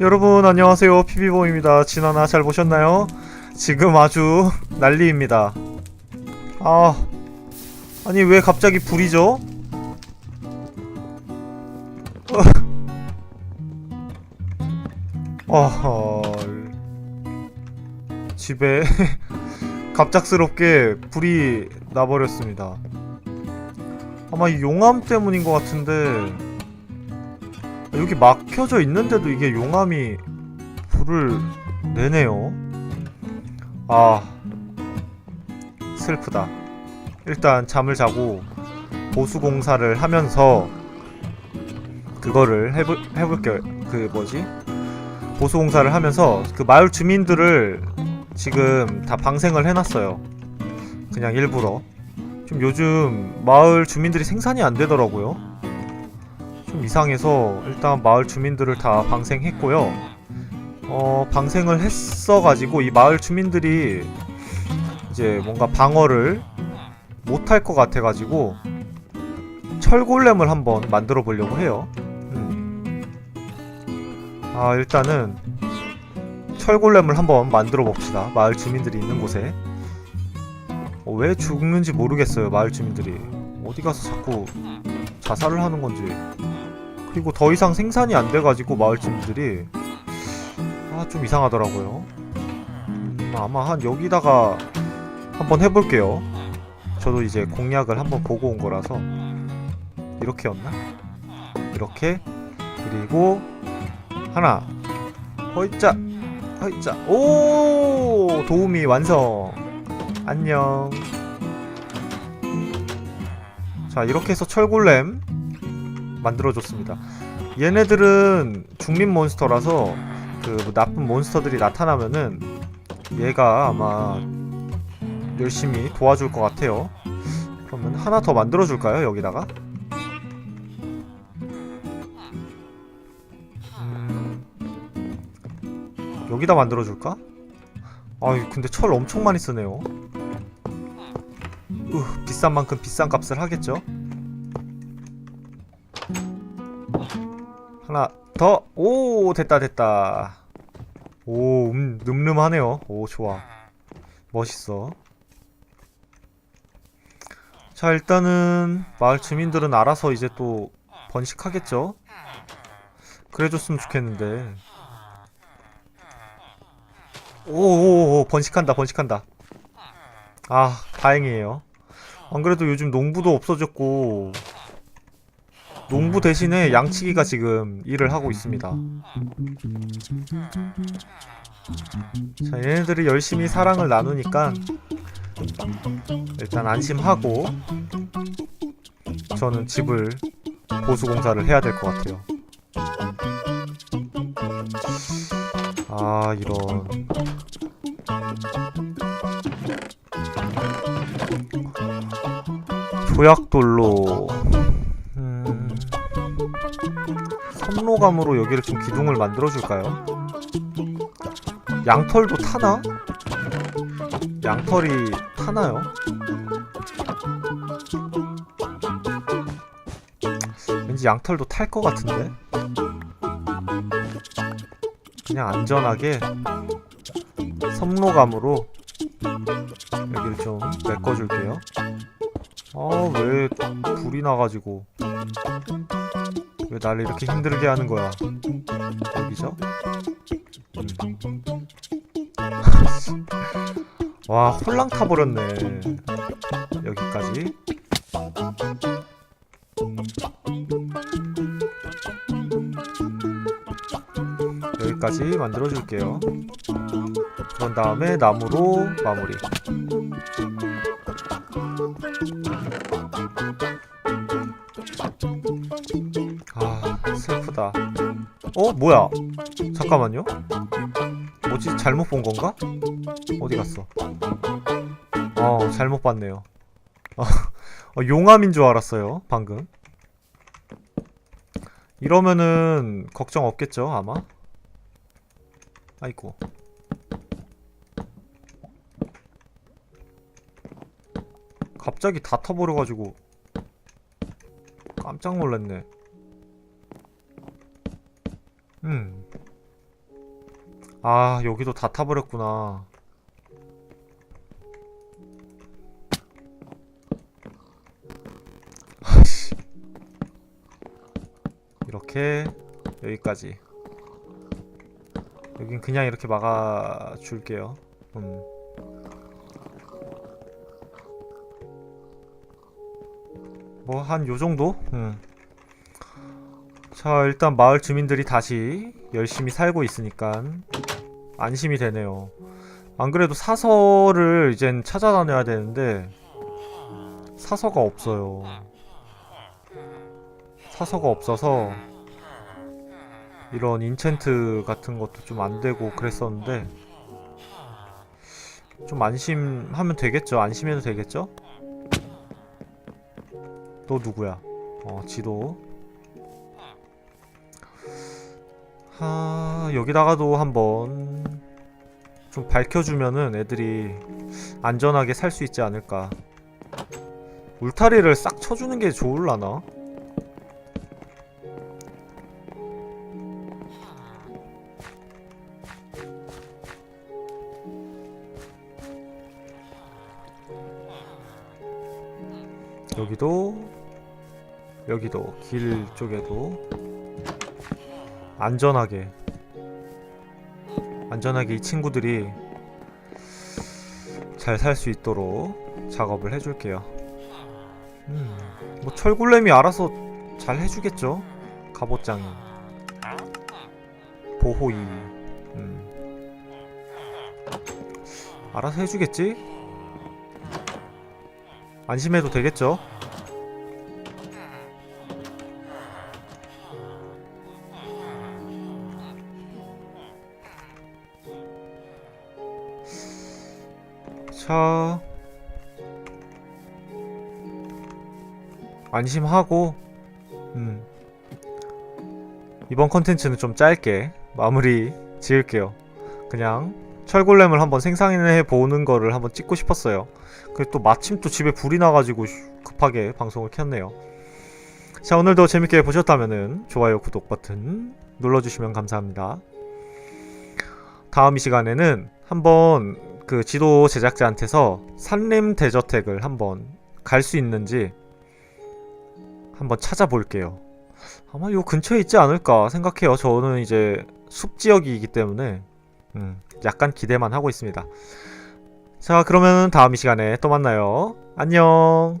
여러분 안녕하세요. 피비보입니다. 지나나 잘 보셨나요? 지금 아주 난리입니다. 아 아니 왜 갑자기 불이죠? 어허. 집에 갑작스럽게 불이 나버렸습니다. 아마 이 용암 때문인 것 같은데 여기 막혀져 있는데도 이게 용암이 불을 내네요. 아 슬프다. 일단 잠을 자고 보수 공사를 하면서 그거를 해볼 해볼게요. 그 뭐지? 보수 공사를 하면서 그 마을 주민들을 지금 다 방생을 해놨어요. 그냥 일부러. 좀 요즘 마을 주민들이 생산이 안 되더라고요. 좀 이상해서 일단 마을 주민들을 다 방생했고요. 어, 방생을 했어가지고 이 마을 주민들이 이제 뭔가 방어를 못할 것 같아가지고 철골렘을 한번 만들어 보려고 해요. 음. 아, 일단은 철골렘을 한번 만들어 봅시다. 마을 주민들이 있는 곳에. 어, 왜 죽는지 모르겠어요, 마을 주민들이. 어디 가서 자꾸 자살을 하는 건지. 그리고 더 이상 생산이 안 돼가지고 마을 주민들이 아 좀 이상하더라고요. 음, 아마 한 여기다가 한번 해볼게요. 저도 이제 공략을 한번 보고 온 거라서. 이렇게였나? 이렇게. 그리고 하나. 허이짜. 허이짜. 오! 도우미 완성. 안녕. 자 이렇게 해서 철골렘 만들어줬습니다. 얘네들은 중립 몬스터라서 그뭐 나쁜 몬스터들이 나타나면은 얘가 아마 열심히 도와줄 것 같아요. 그러면 하나 더 만들어줄까요? 여기다가? 음, 여기다 만들어줄까? 아 근데 철 엄청 많이 쓰네요. 으, 비싼 만큼 비싼 값을 하겠죠? 하나 더! 오 됐다 됐다. 오 음, 늠름하네요. 오 좋아. 멋있어. 자 일단은 마을 주민들은 알아서 이제 또 번식하겠죠? 그래줬으면 좋겠는데. 오오오 번식한다 번식한다. 아 다행이에요. 안 그래도 요즘 농부도 없어졌고 농부 대신에 양치기가 지금 일을 하고 있습니다. 자, 얘네들이 열심히 사랑을 나누니까 일단 안심하고 저는 집을 보수 공사를 해야 될 것 같아요. 아, 이런. 조약돌로 섬로감으로 여기를 좀 기둥을 만들어줄까요? 양털도 타나? 양털이 타나요? 왠지 양털도 탈 것 같은데? 그냥 안전하게 섬로감으로 여기를 좀 메꿔줄게요. 아, 왜 불이 나가지고. 왜 나를 이렇게 힘들게 하는 거야? 여기죠? 음. 와, 홀랑 타버렸네. 여기까지. 여기까지 만들어줄게요. 그런 다음에 나무로 마무리. 슬프다. 어? 뭐야? 잠깐만요. 뭐지? 잘못 본 건가? 어디 갔어? 어 잘못 봤네요. 어, 어, 용암인 줄 알았어요 방금. 이러면은 걱정 없겠죠 아마? 아이고. 갑자기 다 터버려가지고 깜짝 놀랐네. 음. 아 여기도 다 타버렸구나. 이렇게 여기까지 여긴 그냥 이렇게 막아줄게요 음. 뭐 한 요 정도? 음. 자 일단 마을 주민들이 다시 열심히 살고 있으니까 안심이 되네요. 안 그래도 사서를 이젠 찾아다녀야 되는데 사서가 없어요. 사서가 없어서 이런 인챈트 같은 것도 좀 안 되고 그랬었는데 좀 안심하면 되겠죠? 안심해도 되겠죠? 너 누구야? 어 지도 하 여기다가도 한번 좀 밝혀주면은 애들이 안전하게 살 수 있지 않을까 울타리를 싹 쳐주는 게 좋을라나? 여기도 여기도 길 쪽에도 안전하게 안전하게 이 친구들이 잘 살 수 있도록 작업을 해줄게요. 음, 뭐 철골렘이 알아서 잘 해주겠죠. 갑옷장이 보호이, 음, 알아서 해주겠지. 안심해도 되겠죠. 자 안심하고 음. 이번 컨텐츠는 좀 짧게 마무리 지을게요. 그냥 철골렘을 한번 생산해 보는 거를 한번 찍고 싶었어요. 그리고 또 마침 또 집에 불이 나가지고 슈- 급하게 방송을 켰네요. 자 오늘도 재밌게 보셨다면은 좋아요 구독 버튼 눌러주시면 감사합니다. 다음 이 시간에는 한번 그 지도 제작자한테서 산림 대저택을 한번 갈 수 있는지 한번 찾아볼게요. 아마 요 근처에 있지 않을까 생각해요. 저는 이제 숲 지역이기 때문에 음, 약간 기대만 하고 있습니다. 자, 그러면 다음 이 시간에 또 만나요. 안녕.